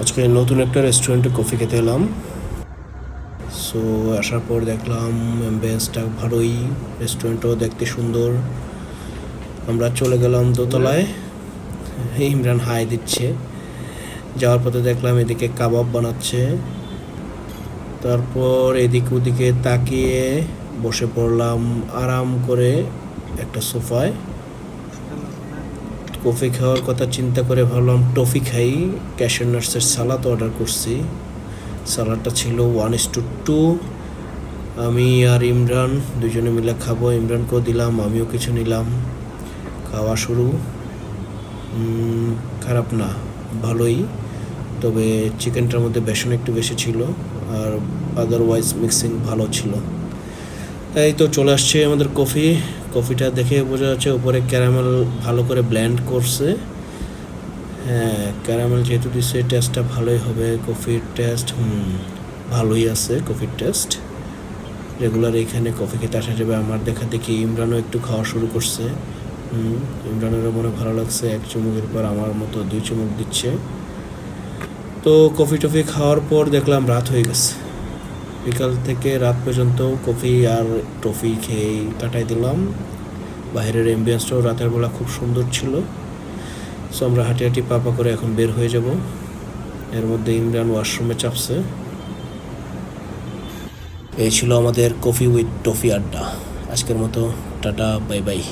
আজকে নতুন একটা রেস্টুরেন্টে কফি খেতে এলাম। সো আসার পর দেখলাম অ্যাম্বিয়েন্সটা ভালোই রেস্টুরেন্টও দেখতে সুন্দর। আমরা চলে গেলাম দোতলায়। ইমরান হাই দিচ্ছে। যাওয়ার পথে দেখলাম এদিকে কাবাব বানাচ্ছে। তারপর এদিক ওদিকে তাকিয়ে বসে পড়লাম আরাম করে একটা সোফায়। কফি খাওয়ার কথা চিন্তা করে ভাবলাম, টফি খাই ক্যাশার নাটসের সালাদ অর্ডার করছি। সালাদটা ছিল ওয়ান ইস টু টু আমি আর ইমরান দুজনে মিলে খাব। ইমরানকেও দিলাম, আমিও কিছু নিলাম। খাওয়া শুরু। খারাপ না, ভালোই। তবে চিকেনটার মধ্যে বেসন একটু বেশি ছিল, আর আদারওয়াইজ মিক্সিং ভালো ছিল। এই তো চলে আসছে আমাদের কফি। কফিটা দেখে বোঝা যাচ্ছে উপরে ক্যারামেল ভালো করে ব্ল্যান্ড করছে। হ্যাঁ ক্যারামেল যেহেতু দিচ্ছে টেস্টটা ভালোই হবে। কফির টেস্ট, হুম, ভালোই আছে কফির টেস্ট। রেগুলার এখানে কফি খেতে আসা যাবে। আমার দেখা দেখি ইমরানও একটু খাওয়া শুরু করছে। হুম ইমরানেরও মনে ভালো লাগছে। এক চুমুকের পর আমার মতো দুই চুমুক দিচ্ছে। তো কফি টফি খাওয়ার পর দেখলাম রাত হয়ে গেছে। বিকাল থেকে রাত পর্যন্ত কফি আর টফি খেয়েই কাটাই দিলাম। বাইরের অ্যাম্বিয়েন্সটাও রাতের বেলা খুব সুন্দর ছিল। সো আমরা হাঁটি হাঁটি পাপা করে এখন বের হয়ে যাব। এর মধ্যে ইমরান ওয়াশরুমে চাপছে। এই ছিল আমাদের কফি উইথ টফি আড্ডা। আজকের মতো, টাটা বাই বাই